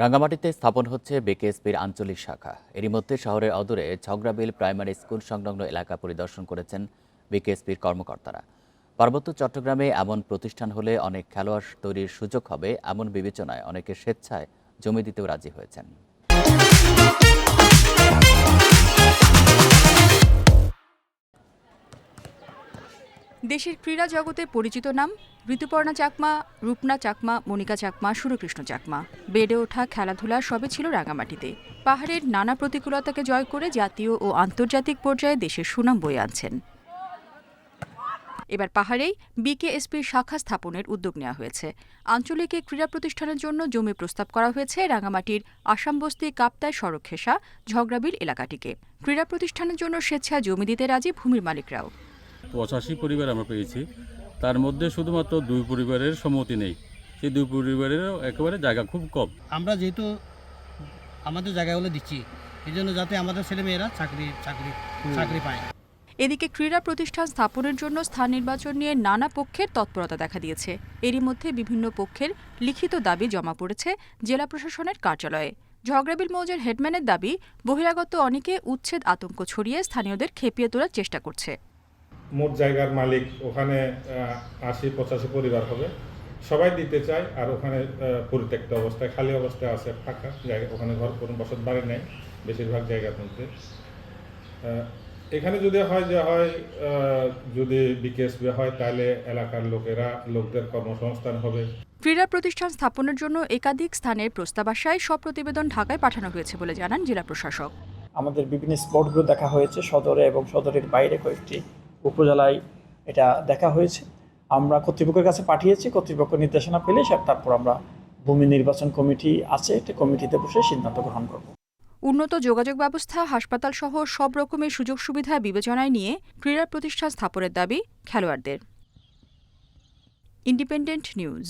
রাঙ্গামাটিতে স্থাপন হচ্ছে বিকেএসপির আঞ্চলিক শাখা। এরই মধ্যে শহরের অদূরে ঝগড়াবিল প্রাইমারি স্কুল সংলগ্ন এলাকা পরিদর্শন করেছেন বিকেএসপির কর্মকর্তারা। পার্বত্য চট্টগ্রামে এমন প্রতিষ্ঠান হলে অনেক খেলোয়াড় তৈরির সুযোগ হবে, এমন বিবেচনায় অনেকে স্বেচ্ছায় জমি দিতেও রাজি হয়েছেন। দেশের ক্রীড়া জগতে পরিচিত নাম, ঋতুপর্ণা চাকমা, রূপনা চাকমা, মনিকা চাকমা, সুরকৃষ্ণ চাকমা। বেড়ে ওঠা, খেলাধুলা সবে ছিল রাঙামাটিতে। পাহাড়ের নানা প্রতিকূলতাকে জয় করে জাতীয় ও আন্তর্জাতিক পর্যায়ে দেশের সুনাম বয়ে আনছেন। এবার পাহাড়েই বিকেএসপির শাখা স্থাপনের উদ্যোগ নেওয়া হয়েছে। আঞ্চলিক ক্রীড়া প্রতিষ্ঠানের জন্য জমি প্রস্তাব করা হয়েছে রাঙামাটির আসামবস্তি কাপ্তায় সড়ক ঘেঁষা ঝগড়াবিল এলাকাটিকে। ক্রীড়া প্রতিষ্ঠানের জন্য স্বেচ্ছায় জমি দিতে রাজি ভূমির মালিকরাও। পঁচাশি পরিবার আমরা পেয়েছি। তার মধ্যে শুধুমাত্র দুই পরিবারের সম্মতি নেই। সেই দুই পরিবারেরও একেবারে জায়গা খুব কম। আমরা যেহেতু আমাদের জায়গাগুলো দিচ্ছি এই জন্য যাতে আমাদের ছেলেমেয়েরা চাকরি চাকরি চাকরি পায়। এদিকে ক্রীড়া প্রতিষ্ঠান স্থাপনের জন্য স্থান নির্বাচন নিয়ে নানা পক্ষের তৎপরতা দেখা দিয়েছে। এরই মধ্যে বিভিন্ন পক্ষের লিখিত দাবি জমা পড়েছে জেলা প্রশাসনের কার্যালয়ে। ঝগড়াবিল মৌজার হেডম্যানের দাবি বহিরাগত অনেকে উচ্ছেদ আতঙ্ক ছড়িয়ে স্থানীয়দের খেপিয়ে তোলার চেষ্টা করছে। মোট জায়গার মালিক ওখানে আশি পঁচাশি পরিবার হবে। সবাই দিতে চায় আর ওখানে পরিত্যক্ত অবস্থায় খালি অবস্থায় আছে ফাঁকা জায়গা ওখানে ঘর কোনো বসত বাড়ি নেই বেশিরভাগ জায়গার মধ্যে এখানে যদি হয় যে হয় যদি বিকেএসবি হয় তাহলে এলাকার লোকেরা লোকদের কর্মসংস্থান হবে। ক্রীড়া প্রতিষ্ঠান স্থাপনের জন্য একাধিক স্থানের প্রস্তাব আসায় সব প্রতিবেদন ঢাকায় পাঠানো হয়েছে বলে জানান জেলা প্রশাসক। আমাদের বিভিন্ন স্পটগুলো দেখা হয়েছে সদরে এবং সদরের বাইরে কয়েকটি উপজেলায় এটা দেখা হয়েছে। আমরা কর্তৃপক্ষের কাছে পাঠিয়েছি, কর্তৃপক্ষ নির্দেশনা পেলে তারপর আমরা ভূমি নির্বাচন কমিটি আছে, একটা কমিটিতে বসে সিদ্ধান্ত গ্রহণ করব। উন্নত যোগাযোগ ব্যবস্থা, হাসপাতাল সহ সব রকমের সুযোগ সুবিধা বিবেচনায় নিয়ে ক্রীড়া প্রতিষ্ঠান স্থাপনের দাবি খেলোয়াড়দের। Independent News.